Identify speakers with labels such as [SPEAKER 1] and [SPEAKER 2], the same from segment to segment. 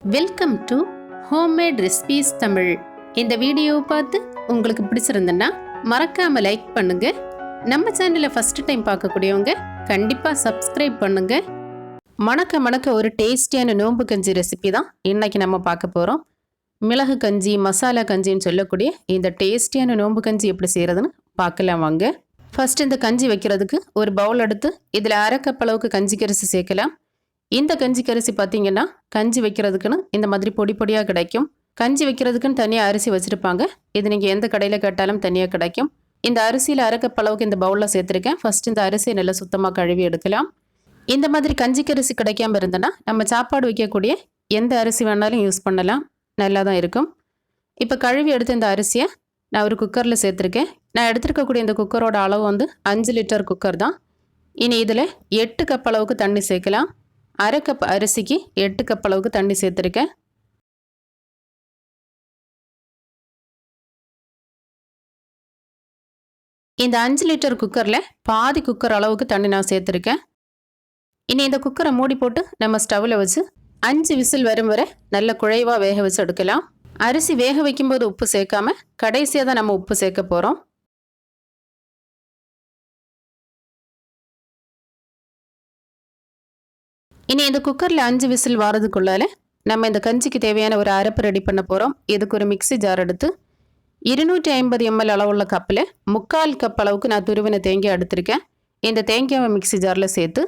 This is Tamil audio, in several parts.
[SPEAKER 1] Welcome to homemade recipes Tamil இந்த வீடியோவை பார்த்து உங்களுக்கு பிடிச்சிருந்ததுன்னா மறக்காம லைக் பண்ணுங்க. நம்ம சேனலை ஃபர்ஸ்ட் டைம் பார்க்கக்கூடியவங்க கண்டிப்பாக சப்ஸ்கிரைப் பண்ணுங்க. மணக்க மணக்க ஒரு டேஸ்டியான நோம்பு கஞ்சி ரெசிபி தான் இன்றைக்கி நம்ம பார்க்க போகிறோம் மிளகு கஞ்சி மசாலா கஞ்சின்னு சொல்லக்கூடிய இந்த டேஸ்டியான நோம்பு கஞ்சி எப்படி செய்கிறதுன்னு பார்க்கலாம் வாங்க. ஃபஸ்ட்டு இந்த கஞ்சி வைக்கிறதுக்கு ஒரு பவுல் எடுத்து இதில் அரை கப் அளவுக்கு கஞ்சி கரிசி சேர்க்கலாம். இந்த கஞ்சி கரிசி பார்த்தீங்கன்னா கஞ்சி வைக்கிறதுக்குன்னு இந்த மாதிரி பொடி பொடியாக கிடைக்கும். கஞ்சி வைக்கிறதுக்குன்னு தனியாக அரிசி வச்சுருப்பாங்க. இது நீங்கள் எந்த கடையில் கேட்டாலும் தனியாக கிடைக்கும். இந்த அரிசியில் அரை அளவுக்கு இந்த பவுலில் சேர்த்துருக்கேன். ஃபஸ்ட் இந்த அரிசியை நல்லா சுத்தமாக கழுவி எடுக்கலாம். இந்த மாதிரி கஞ்சி கரிசி கிடைக்காம இருந்தனா நம்ம சாப்பாடு வைக்கக்கூடிய எந்த அரிசி வேணாலும் யூஸ் பண்ணலாம். நல்லா தான் இருக்கும். இப்போ கழுவி எடுத்த இந்த அரிசியை நான் ஒரு குக்கரில் சேர்த்துருக்கேன். நான் எடுத்துருக்கக்கூடிய இந்த குக்கரோட அளவு வந்து அஞ்சு லிட்டர் குக்கர் தான். இனி இதில் எட்டு கப் அளவுக்கு தண்ணி சேர்க்கலாம். அரை கப் அரிசிக்கு எட்டு கப் அளவுக்கு தண்ணி சேர்த்துருக்கேன். இந்த அஞ்சு லிட்டர் குக்கரில் பாதி குக்கர் அளவுக்கு தண்ணி நான் சேர்த்துருக்கேன். இனி இந்த குக்கரை மூடி போட்டு நம்ம ஸ்டவ்வில் வச்சு அஞ்சு விசில் வரும் வரை நல்ல குழைவாக வேக வச்சு எடுக்கலாம். அரிசி வேக வைக்கும்போது உப்பு சேர்க்காம கடைசியாக தான் நம்ம உப்பு சேர்க்க போகிறோம் இனி இந்த குக்கரில் அஞ்சு விசில் வாரதுக்குள்ளால நம்ம இந்த கஞ்சிக்கு தேவையான ஒரு அரைப்பு ரெடி பண்ண போகிறோம் இதுக்கு ஒரு மிக்ஸி ஜார் எடுத்து இருநூற்றி ஐம்பது எம்எல் அளவுள்ள கப்பில் முக்கால் கப் அளவுக்கு நான் துருவின தேங்காய் எடுத்திருக்கேன். இந்த தேங்காவை மிக்ஸி ஜாரில் சேர்த்து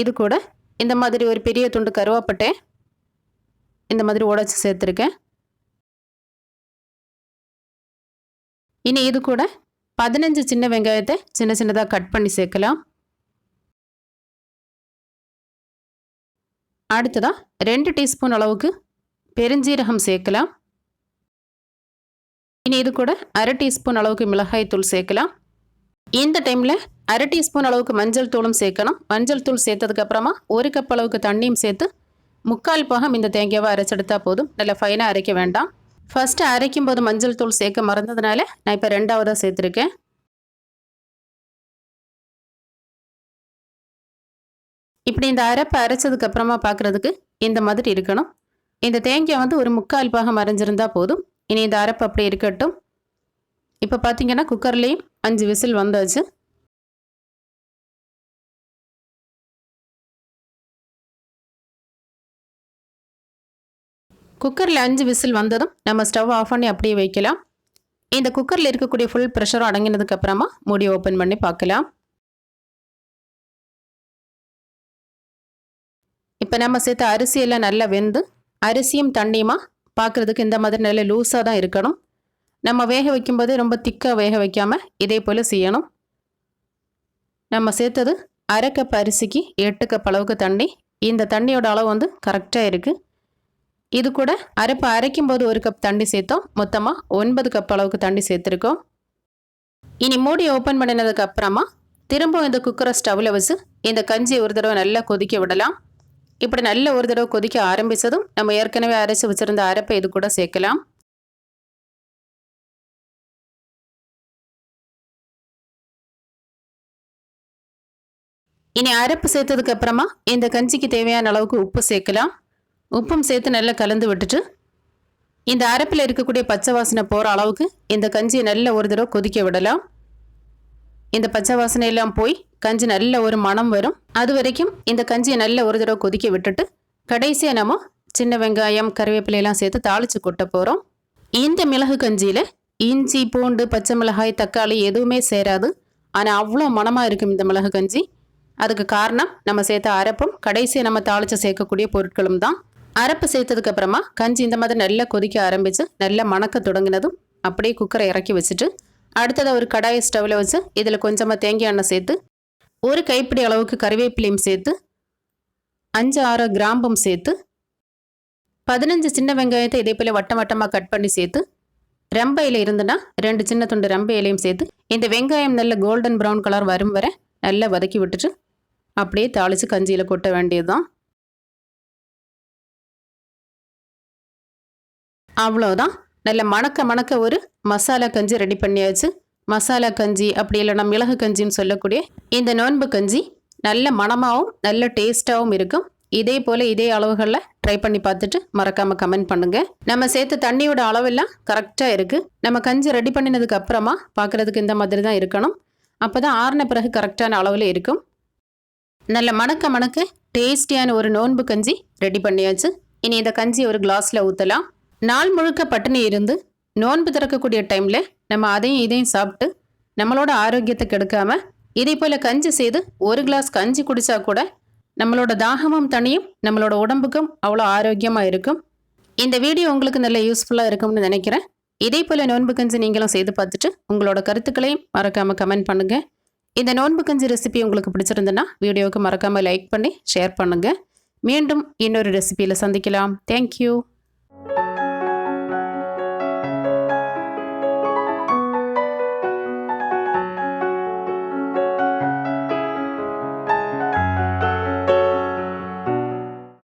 [SPEAKER 1] இது கூட இந்த மாதிரி ஒரு பெரிய துண்டு கருவாப்பட்டை இந்த மாதிரி உடைச்சி சேர்த்துருக்கேன். இனி இது கூட பதினஞ்சு சின்ன வெங்காயத்தை சின்ன சின்னதாக கட் பண்ணி சேர்க்கலாம். அடுத்ததா ரெண்டு டீஸ்பூன் அளவுக்கு பெருஞ்சீரகம் சேர்க்கலாம். இனி இது கூட அரை டீஸ்பூன் அளவுக்கு மிளகாய் தூள் சேர்க்கலாம். இந்த டைமில் அரை டீஸ்பூன் அளவுக்கு மஞ்சள் தூளும் சேர்க்கணும் மஞ்சள் தூள் சேர்த்ததுக்கப்புறமா ஒரு கப் அளவுக்கு தண்ணியும் சேர்த்து முக்கால் பாகம் இந்த தேங்காவை அரைச்செடுத்தா போதும். நல்லா ஃபைனாக அரைக்க வேண்டாம். ஃபர்ஸ்ட்டு அரைக்கும் போது மஞ்சள் தூள் சேர்க்க மறந்ததுனால நான் இப்போ ரெண்டாவதாக சேர்த்துருக்கேன். இப்படி இந்த அரைப்பை அரைச்சதுக்கு அப்புறமா பார்க்குறதுக்கு இந்த மாதிரி இருக்கணும். இந்த தேங்காய் வந்து ஒரு முக்கால் பாகம் அரைஞ்சிருந்தா போதும். இனி இந்த அரைப்பு அப்படி இருக்கட்டும். இப்போ பார்த்தீங்கன்னா குக்கர்லேயும் அஞ்சு விசில் வந்தாச்சு. குக்கரில் அஞ்சு விசில் வந்ததும் நம்ம ஸ்டவ் ஆஃப் பண்ணி அப்படியே வைக்கலாம். இந்த குக்கரில் இருக்கக்கூடிய ஃபுல் ப்ரெஷரும் அடங்கினதுக்கு அப்புறமா மூடி ஓப்பன் பண்ணி பார்க்கலாம். இப்போ நம்ம சேர்த்த அரிசியெல்லாம் நல்லா வெந்து அரிசியும் தண்ணியுமா பார்க்குறதுக்கு இந்த மாதிரி நல்ல லூஸாக தான் இருக்கணும். நம்ம வேக வைக்கும்போது ரொம்ப திக்காக வேக வைக்காமல் இதே போல் செய்யணும். நம்ம சேர்த்தது அரை கப் அரிசிக்கு எட்டு கப் அளவுக்கு தண்ணி. இந்த தண்ணியோட அளவு வந்து கரெக்டாக இருக்குது இது கூட அரைப்பை அரைக்கும் போது ஒரு கப் தண்ணி சேர்த்தோம். மொத்தமாக ஒன்பது கப் அளவுக்கு தண்ணி சேர்த்துருக்கோம். இனி மூடி ஓப்பன் பண்ணினதுக்கு அப்புறமா திரும்பவும் இந்த குக்கரை ஸ்டவ்வில் வச்சு இந்த கஞ்சியை ஒரு தடவை நல்லா கொதிக்க விடலாம். இப்படி நல்ல ஒரு தடவை கொதிக்க ஆரம்பித்ததும் நம்ம ஏற்கனவே அரைச்சி வச்சுருந்த அரைப்பை இது கூட சேர்க்கலாம். இனி அரைப்பு சேர்த்ததுக்கு அப்புறமா இந்த கஞ்சிக்கு தேவையான அளவுக்கு உப்பு சேர்க்கலாம். உப்பும் சேர்த்து நல்லா கலந்து விட்டுட்டு இந்த அரைப்பில் இருக்கக்கூடிய பச்சை வாசனை போகிற அளவுக்கு இந்த கஞ்சியை நல்ல ஒரு தடவை கொதிக்க விடலாம். இந்த பச்சை வாசனை எல்லாம் போய் கஞ்சி நல்ல ஒரு மணம் வரும். அது வரைக்கும் இந்த கஞ்சியை நல்ல ஒரு தடவை கொதிக்க விட்டுட்டு கடைசியாக நம்ம சின்ன வெங்காயம் கருவேப்பிலையெல்லாம் சேர்த்து தாளித்து கொட்ட போகிறோம் இந்த மிளகு கஞ்சியில் இஞ்சி பூண்டு பச்சை மிளகாய் தக்காளி எதுவுமே சேராது. ஆனால் அவ்வளோ மணமாக இருக்கும் இந்த மிளகு கஞ்சி. அதுக்கு காரணம் நம்ம சேர்த்த அரைப்பும் கடைசியை நம்ம தாளித்து சேர்க்கக்கூடிய பொருட்களும் தான். அரப்பு சேர்த்ததுக்கு அப்புறமா கஞ்சி இந்த மாதிரி நல்லா கொதிக்க ஆரம்பித்து நல்லா மணக்க தொடங்கினதும் அப்படியே குக்கரை இறக்கி வச்சுட்டு அடுத்ததாக ஒரு கடாயை ஸ்டவ்வில் வச்சு இதில் கொஞ்சமாக தேங்காய் எண்ணெய் சேர்த்து ஒரு கைப்பிடி அளவுக்கு கறிவேப்பிலையும் சேர்த்து அஞ்சு ஆறு கிராம்பும் சேர்த்து பதினஞ்சு சின்ன வெங்காயத்தை இதே போல் வட்டம் வட்டமாக கட் பண்ணி சேர்த்து ரெம்ப இலை இருந்துன்னா ரெண்டு சின்ன துண்டு ரெம்ப இலையும் சேர்த்து இந்த வெங்காயம் நல்ல கோல்டன் ப்ரௌன் கலர் வரும் வரை நல்லா வதக்கி விட்டுட்டு அப்படியே தாளித்து கஞ்சியில் கொட்ட வேண்டியது தான் அவ்வளோதான் நல்ல மணக்க மணக்க ஒரு மசாலா கஞ்சி ரெடி பண்ணியாச்சு. மசாலா கஞ்சி அப்படி இல்லைன்னா மிளகு கஞ்சின்னு சொல்லக்கூடிய இந்த நோன்பு கஞ்சி நல்ல மணமாகவும் நல்ல டேஸ்ட்டாகவும் இருக்கும். இதே போல் இதே அளவுகளில் ட்ரை பண்ணி பார்த்துட்டு மறக்காமல் கமெண்ட் பண்ணுங்கள் நம்ம சேர்த்த தண்ணியோட அளவெல்லாம் கரெக்டாக இருக்குது நம்ம கஞ்சி ரெடி பண்ணினதுக்கு அப்புறமா பார்க்குறதுக்கு இந்த மாதிரி தான் இருக்கணும். அப்போ தான் ஆறின பிறகு கரெக்டான அளவில் இருக்கும். நல்ல மணக்க மணக்க டேஸ்டியான ஒரு நோன்பு கஞ்சி ரெடி பண்ணியாச்சு. இனி இந்த கஞ்சி ஒரு கிளாஸில் ஊற்றலாம் நாள் முழுக்க பட்டினி இருந்து நோன்பு திறக்கக்கூடிய டைமில் நம்ம அதையும் இதையும் சாப்பிட்டு நம்மளோட ஆரோக்கியத்தை கெடுக்காம இதே போல் கஞ்சி செய்து ஒரு கிளாஸ் கஞ்சி குடிச்சா கூட நம்மளோட தாகமும் தனியும் நம்மளோட உடம்புக்கும் அவ்வளோ ஆரோக்கியமாக இருக்கும். இந்த வீடியோ உங்களுக்கு நல்ல யூஸ்ஃபுல்லாக இருக்கும்னு நினைக்கிறேன். இதே போல் நோன்பு கஞ்சி நீங்களும் செய்து பார்த்துட்டு உங்களோட கருத்துக்களையும் மறக்காமல் கமெண்ட் பண்ணுங்கள் இந்த நோன்பு கஞ்சி ரெசிபி உங்களுக்கு பிடிச்சிருந்துன்னா வீடியோவுக்கு மறக்காமல் லைக் பண்ணி ஷேர் பண்ணுங்கள் மீண்டும் இன்னொரு ரெசிபியில் சந்திக்கலாம். தேங்க்யூ